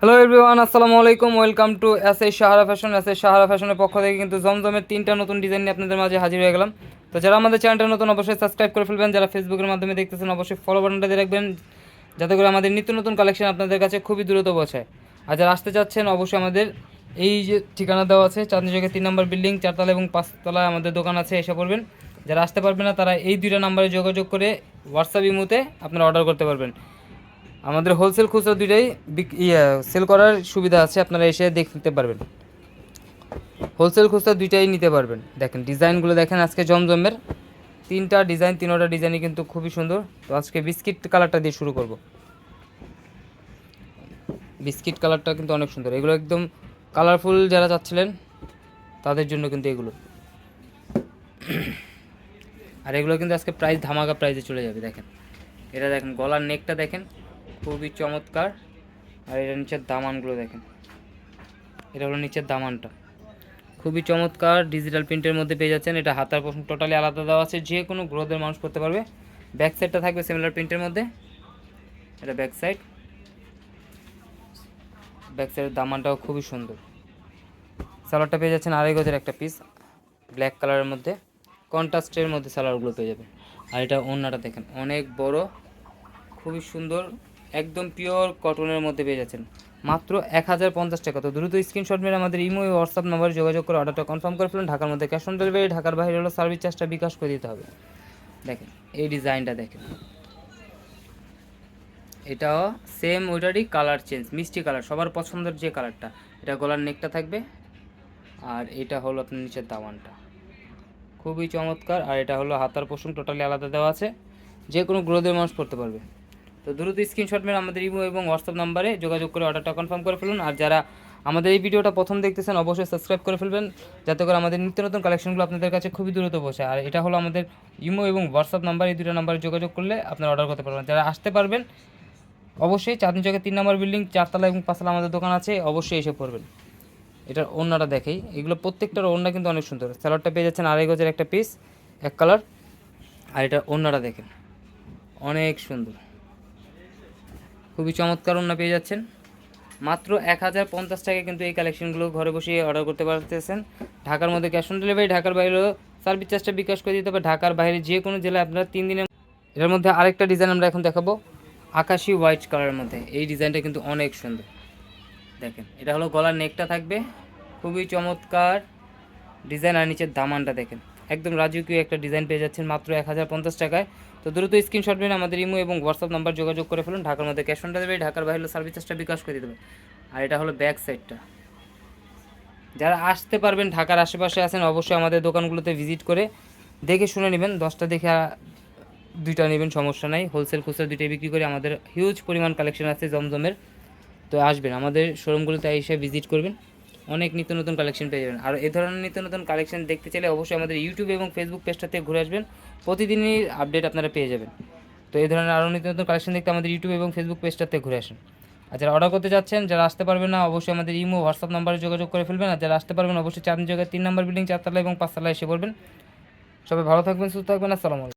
Hello everyone আসসালামু আলাইকুম welcome to S A Sahara fashion S A Sahara ফ্যাশনের পক্ষ থেকে কিন্তু জমজমের তিনটা নতুন ডিজাইন নিয়ে আপনাদের মাঝে হাজির হয়ে গেলাম। তো যারা আমাদের চ্যানেলটা নতুন, অবশ্যই সাবস্ক্রাইব করে ফেলবেন। যারা ফেসবুকের মাধ্যমে দেখতেছেন, অবশ্যই ফলো বাটনটা দিয়ে রাখবেন। যাতে করে আমাদের নিত্য নতুন কালেকশন আপনাদের কাছে খুবই দ্রুত পৌঁছায়। আর যারা আসতে চাচ্ছেন, অবশ্যই আমাদের এই যে ঠিকানা দেওয়া আছে চাঁদনি চকের তিন নম্বর বিল্ডিং চারতলা এবং পাঁচতলায় আমাদের দোকান আছে, এসে পড়বেন। যারা আসতে পারবেন না, তারা এই দুইটা নাম্বারে যোগাযোগ করে হোয়াটসঅ্যাপ ইমোতে আপনারা অর্ডার করতে পারবেন। আমাদের হোলসেল খুচরা দুইটাই ইয়ে সেল করার সুবিধা আছে, আপনারা এসে দেখতে পারবেন। হোলসেল খুচরা দুইটাই নিতে পারবেন। দেখেন, ডিজাইনগুলো দেখেন, আজকে জমজমের। তিনটা ডিজাইন, তিনোটা ডিজাইনই কিন্তু খুবই সুন্দর। তো আজকে বিস্কিট কালারটা দিয়ে শুরু করব। বিস্কিট কালারটা কিন্তু অনেক সুন্দর। এগুলো একদম কালারফুল যারা চাচ্ছিলেন, তাদের জন্য কিন্তু এগুলো। আর এগুলো কিন্তু আজকে প্রাইস ধামাকা প্রাইসে চলে যাবে, দেখেন। এটা দেখেন, গলার নেকটা দেখেন। খুবই চমৎকার। আর এটা নিচের দামানগুলো দেখেন। এটা হলো নিচের দামানটা। খুবই চমৎকার ডিজিটাল প্রিন্টের মধ্যে পেয়ে যাচ্ছেন। এটা হাতার পোষণ টোটালি আলাদা দেওয়া আছে। যে কোনো গ্রোথের মানুষ করতে পারবে। ব্যাক সাইডটা থাকবে সিমিলার প্রিন্টের মধ্যে। এটা ব্যাক সাইড ব্যাক সাইডের দামানটাও খুবই সুন্দর। সালোয়ারটা পেয়ে যাচ্ছেন আড়াই গজের একটা পিস ব্ল্যাক কালারের মধ্যে। কন্ট্রাস্টের মধ্যে সালোয়ারগুলো পেয়ে যাবেন। আর এটা ওড়নাটা দেখেন। অনেক বড়, খুবই সুন্দর। একদম পিওর কটনের মধ্যে পেয়ে যাচ্ছেন। মাত্র এক হাজার পঞ্চাশ টাকা। তো দ্রুত স্ক্রিনশট মেরে আমাদের ইমো হোয়াটসঅ্যাপ নাম্বারে যোগাযোগ করে অর্ডারটা কনফার্ম করে ফেলুন। ঢাকার মধ্যে ক্যাশ অন ডেলিভারি ঢাকার বাইরে হলো সার্ভিস চার্জটা বিকাশ করে দিতে হবে। দেখেন, এই ডিজাইনটা দেখেন। এটাও সেম ওইটারই কালার চেঞ্জ মিষ্টি কালার সবার পছন্দের যে কালারটা এটা গলার নেকটা থাকবে। আর এটা হলো আপনার নিচের দামানটা খুবই চমৎকার। আর এটা হলো হাতার পোষণ টোটালি আলাদা দেওয়া আছে। যে কোনো গ্রোথের মানুষ পড়তে পারবে। তো দ্রুত স্ক্রিনশট মেরে আমাদের ইমো এবং হোয়াটসঅ্যাপ নাম্বারে যোগাযোগ করে অর্ডারটা কনফার্ম করে ফেলুন। আর যারা আমাদের এই ভিডিওটা প্রথম দেখতেছেন, অবশ্যই সাবস্ক্রাইব করে ফেলবেন, যাতে করে আমাদের নিত্য নতুন কালেকশনগুলো আপনাদের কাছে খুবই দ্রুত পৌঁছায় আর এটা হলো আমাদের ইমো এবং হোয়াটসঅ্যাপ নাম্বার, এই দুটো নাম্বারে যোগাযোগ করলে আপনারা অর্ডার করতে পারবেন। যারা আসতে পারবেন, অবশ্যই চাঁদনি চকের তিন নম্বর বিল্ডিং চারতলা এবং পাঁচতলা আমাদের দোকান আছে, অবশ্যই এসে পড়বেন। এটার ওড়নাটা দেখেই। এগুলো প্রত্যেকটার ওড়না কিন্তু অনেক সুন্দর। স্যালাডটা পেয়ে যাচ্ছেন আড়াই গজের একটা পিস এক কালার আর এটার ওড়নাটা দেখেন, অনেক সুন্দর। খুবই চমৎকার ওড়না পেয়ে যাচ্ছেন। মাত্র এক হাজার পঞ্চাশ টাকা কিন্তু এই কালেকশনগুলো ঘরে বসে অর্ডার করতে পারতেছেন। ঢাকার মধ্যে ক্যাশ অন ডেলিভারি ঢাকার বাইরেও সার্ভিস চার্জটা বিকাশ করে দিতে হবে। ঢাকার বাইরে যে কোনো জেলায় আপনারা তিন দিনের এটার মধ্যে আরেকটা ডিজাইন আমরা এখন দেখাবো। আকাশি হোয়াইট কালারের মধ্যে। এই ডিজাইনটা কিন্তু অনেক সুন্দর। দেখেন, এটা হলো গলার নেকটা থাকবে। খুবই চমৎকার। ডিজাইন আর নিচের দামানটা দেখেন। একদম রাজকীয় একটা ডিজাইন পেয়ে যাচ্ছেন মাত্র এক হাজার পঞ্চাশ টাকায়। তো দ্রুত স্ক্রিনশট নিয়ে আমাদের ইমো এবং হোয়াটসঅ্যাপ নাম্বার যোগাযোগ করে ফেলুন। ঢাকার মধ্যে ক্যাশ অন ডেলিভারি ঢাকার বাইরে সার্ভিস চার্জটা বিকাশ করে হবে আর এটা হলো ব্যাক সাইডটা যারা আসতে পারবেন, ঢাকার আশেপাশে আছেন, অবশ্যই আমাদের দোকানগুলোতে ভিজিট করে দেখে শুনে নেবেন। দশটা দেখে দুইটা নেবেন, সমস্যা নাই। হোলসেল খুচরা দুইটাই বিক্রি করে আমাদের হিউজ পরিমাণ কালেকশন আছে জমজমের। তো আসবেন। আমাদের শোরুমগুলোতে এসে ভিজিট করবেন। অনেক নিত্য নতুন কালেকশন পেয়ে যাবেন। আর এই ধরনের নিত্য নতুন কালেকশন দেখতে চাইলে অবশ্যই আমাদের ইউটিউব এবং ফেসবুক পেজটাতে ঘুরে আসবেন। প্রতিদিনই আপডেট আপনারা পেয়ে যাবেন। তো এই ধরনের আরও নিত্য নতুন কালেকশন দেখতে আমাদের ইউটিউব এবং ফেসবুক পেজটাতে ঘুরে আসেন। আর যারা অর্ডার করতে যাচ্ছেন, যারা আসতে পারবেন না, অবশ্যই আমাদের ইমো হোয়াটসঅ্যাপ নাম্বারে যোগাযোগ করে ফেলবেন। আর যারা আসতে পারবেন, অবশ্যই চাঁদনি জায়গায় তিন নম্বর বিল্ডিং চারতলা এবং পাঁচতলায় এসে পড়বেন। সবাই ভালো থাকবেন, সুস্থ থাকবেন। আসসালামু আলাইকুম।